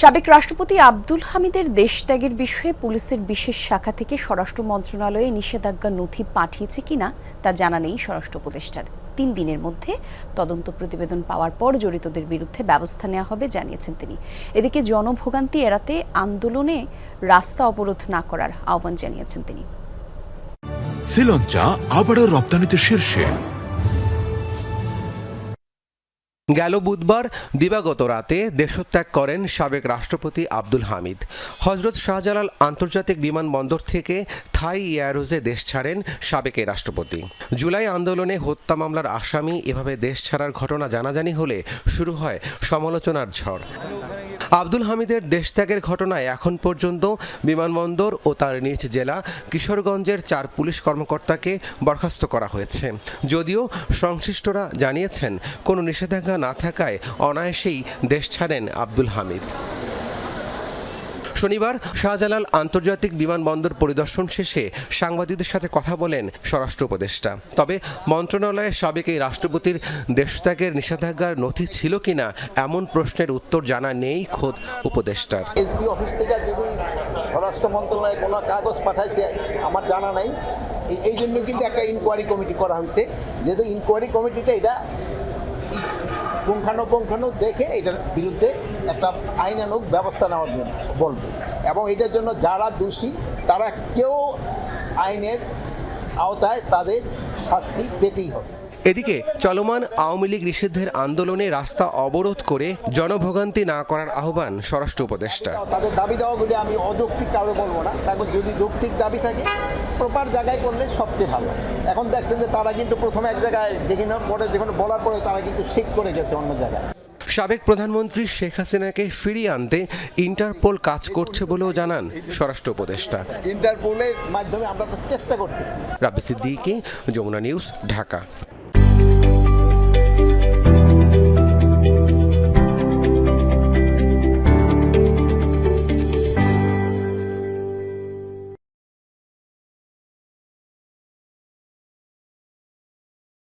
সাবেক রাষ্ট্রপতি আব্দুল হামিদের দেশত্যাগের বিষয়ে পুলিশের বিশেষ শাখা থেকে স্বরাষ্ট্র মন্ত্রণালয়ে নিষেধাজ্ঞা নথি পাঠিয়েছে কিনা তা জানা নেই স্বরাষ্ট্র উপদেষ্টার। তিন দিনের মধ্যে তদন্ত প্রতিবেদন পাওয়ার পর জড়িতদের বিরুদ্ধে ব্যবস্থা নেওয়া হবে জানিয়েছেন তিনি। এদিকে জনভোগান্তি এড়াতে আন্দোলনে রাস্তা অবরোধ না করার আহ্বান জানিয়েছেন তিনি। শ্রীলঞ্চা আবারও রপ্তানিতে শীর্ষে। গেল বুধবার দিবাগত রাতে দেশত্যাগ করেন সাবেক রাষ্ট্রপতি আব্দুল হামিদ। হজরত শাহজালাল আন্তর্জাতিক বিমানবন্দর থেকে থাই এয়ারোজে দেশ ছাড়েন সাবেক রাষ্ট্রপতি। জুলাই আন্দোলনে হত্যা মামলার আসামি এভাবে দেশ ছাড়ার ঘটনা জানাজানি হলে শুরু হয় সমালোচনার ঝড়। আব্দুল হামিদের দেশত্যাগের ঘটনায় এখন পর্যন্ত বিমানবন্দর ও তার নিজ জেলা কিশোরগঞ্জের চার পুলিশ কর্মকর্তাকে বরখাস্ত করা হয়েছে। যদিও সংশ্লিষ্টরা জানিয়েছেন, কোনো নিষেধাজ্ঞা না থাকায় অনায়াসেই দেশ ছাড়েন আব্দুল হামিদ। শনিবার শাহজালাল আন্তর্জাতিক বিমানবন্দর পরিদর্শন শেষে সাংবাদিকদের সাথে কথা বলেন স্বরাষ্ট্র উপদেষ্টা। তবে মন্ত্রণালয়ের সাবেক এই রাষ্ট্রপতির দেশত্যাগের নিষেধাজ্ঞার নথি ছিল কিনা এমন প্রশ্নের উত্তর জানা নেই খোদ উপদেষ্টার। এসপি অফিস থেকে যদি স্বরাষ্ট্র মন্ত্রণালয়ে কোনো কাগজ পাঠাইছে, আমার জানা নাই। এই- জন্য কিন্তু একটা ইনকোয়ারি কমিটি করা হয়েছে। যেহেতু ইনকোয়ারি কমিটিটা এটা পুঙ্খানুপুঙ্খানু দেখে এটার বিরুদ্ধে একটা আইনানুগ ব্যবস্থা নেওয়ার জন্য বলবে। এবং এটার জন্য যারা দোষী, তারা কেউ আইনের আওতায় তাদের শাস্তি পেতেই হবে। এদিকে চলমান আওয়ামী লীগ নিষিদ্ধের আন্দোলনে রাস্তা অবরোধ করে জনভোগান্তি না করার আহ্বান স্বরাষ্ট্র উপদেষ্টা। তাদের দাবি দেওয়া দেওয়াগুলি আমি অযৌক্তিক কারও বলব না। তারপর যদি যৌক্তিক দাবি থাকে প্রপার জায়গায় করলে সবচেয়ে ভালো। এখন দেখছেন যে তারা কিন্তু প্রথমে এক জায়গায় দেখি না পরে যখন বলার পরে তারা কিন্তু শিফট করে গেছে অন্য জায়গায়। সাবেক প্রধানমন্ত্রী শেখ হাসিনাকে ফিরিয়ে আনতে ইন্টারপোল কাজ করছে বলেও জানান স্বরাষ্ট্র উপদেষ্টা। ইন্টারপোলের মাধ্যমে আমরা তো চেষ্টা করতেছি। রাব্বি সিদ্দিকি যমুনা নিউজ ঢাকা।